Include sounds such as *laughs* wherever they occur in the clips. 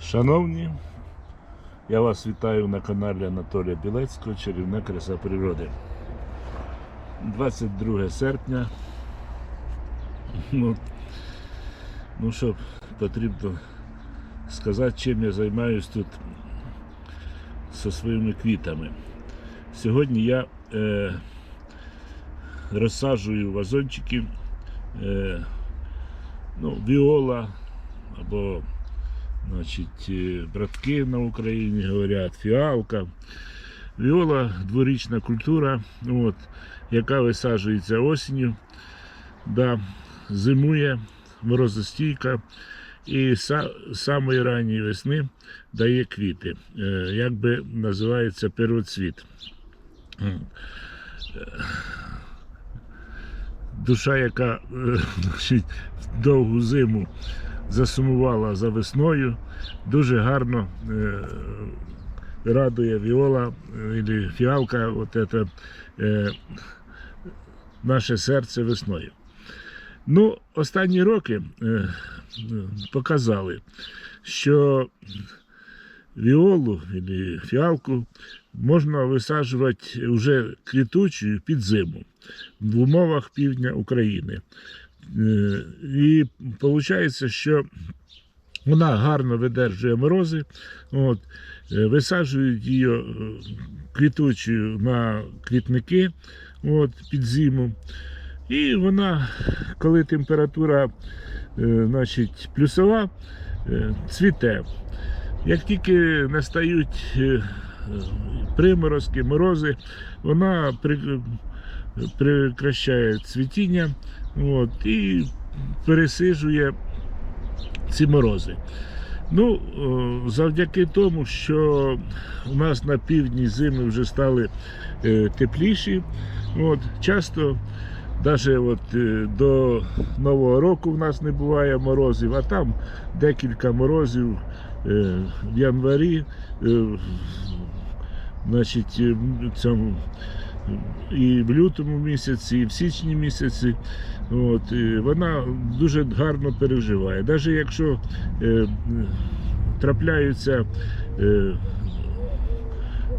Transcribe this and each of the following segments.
Шановні, я вас вітаю на каналі Анатолія Білецького Чарівна краса природи. 22 серпня. Ну, ну що потрібно сказати, чим я займаюсь тут зі своїми квітами. Сьогодні я е, розсаджую вазончики е, ну, віола або Значить, е, братки на Україні говорять, фіалка. Віола дворічна культура, от, яка висаджується осінню, да, зимує, морозостійка і са, самої ранньої весни дає квіти. Е, як би називається первоцвіт. Душа, яка е, *laughs* довгу зиму засумувала за весною. Дуже гарно е, радує віола е, или фіалка, от это, е, наше серце весною. Ну, останні роки е, показали, що віолу или фіалку можна висаджувати вже квітучою під зиму в умовах півдня України. Е, І виходить, що вона гарно видержує морози. От, е, висаджують її е, квітучою на квітники от, під зиму. І вона, коли температура значить, плюсова, цвіте. Як тільки настають приморозки, морози, вона при, прекращає цвітіння от, і пересижує ці морози. Ну, е, завдяки тому, що у нас на півдні зими вже стали е, тепліші, от, часто навіть от, е, до Нового року в нас не буває морозів, а там декілька морозів в январі, значить, цьому і в лютому місяці, і в січні місяці. От, вона дуже гарно переживає. Навіть якщо е, трапляються е,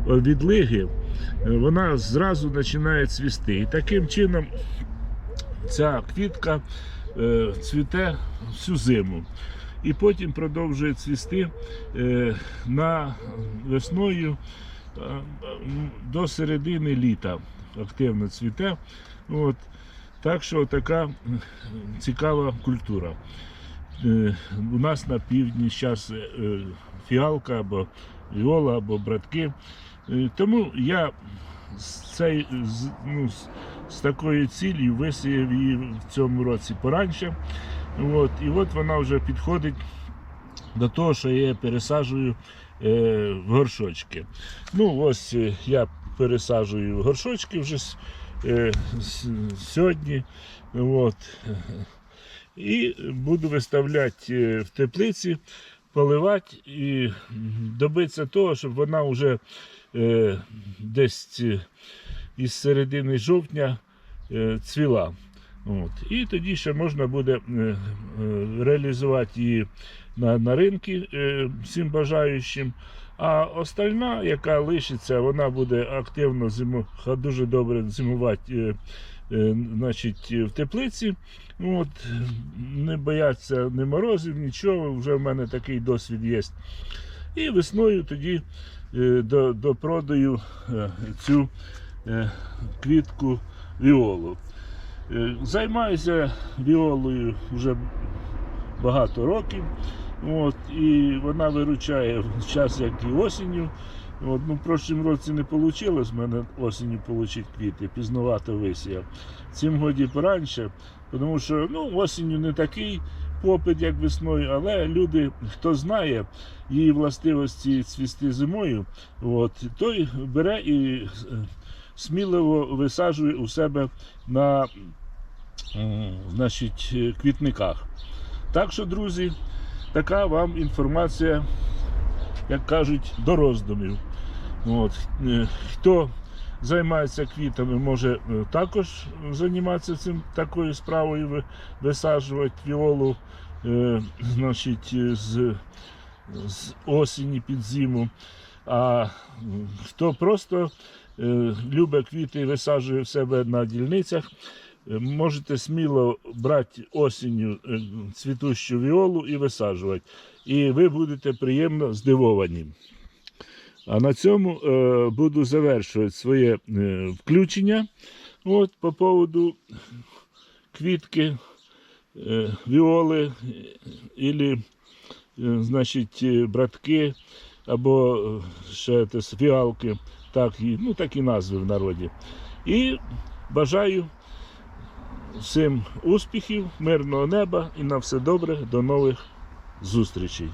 відлиги, вона зразу починає цвісти. І таким чином ця квітка е, цвіте всю зиму. І потім продовжує цвісти е, на весною до середини літа активно цвіте. От. Так що така е, цікава культура. Е, У нас на півдні зараз фіалка або віола, або братки. Е, Тому я з, цей, з, ну, з, такою цілею висіяв її в цьому році пораньше. От, і от вона вже підходить до того, що я пересаджую е, в горшочки. Ну, ось е, я пересаджую в горшочки вже е, сьогодні. От. І буду виставляти е, в теплиці, поливати і добитися того, щоб вона вже е, десь е, із середини жовтня е, цвіла. От. І тоді ще можна буде реалізувати її на, на ринки е, всім бажаючим. А остальна, яка лишиться, вона буде активно зиму, дуже добре зимувати е, е, значить, в теплиці. От, не бояться ні морозів, нічого, вже в мене такий досвід є. І весною тоді е, до, допродаю е, цю е, квітку віолу. Е, Займаюся віолою вже багато років. От, і вона виручає час, як і осінню. От, ну, в прошлому році не вийшло в мене осінню отримати квіти, пізновато висіяв. Цим годі пораньше, тому що ну, осінню не такий попит, як весною, але люди, хто знає її властивості цвісти зимою, от, той бере і е, сміливо висаджує у себе на значить, е, квітниках. Так що, друзі, така вам інформація, як кажуть, до роздумів. От. е, Хто займається квітами, може е, також займатися цим такою справою, висаджувати віолу е, значить, е, з з осені під зиму. А хто просто е, любить квіти і висаджує в себе на дільницях, можете сміло брати осінню е, цвітущу віолу і висаджувати. І ви будете приємно здивовані. А на цьому е, буду завершувати своє е, включення. От, по поводу квітки, е, віоли, і, е, значить, е, братки або е, ще те, фіалки, так і, ну, такі назви в народі. І бажаю всім успіхів, мирного неба і на все добре. До нових зустрічей.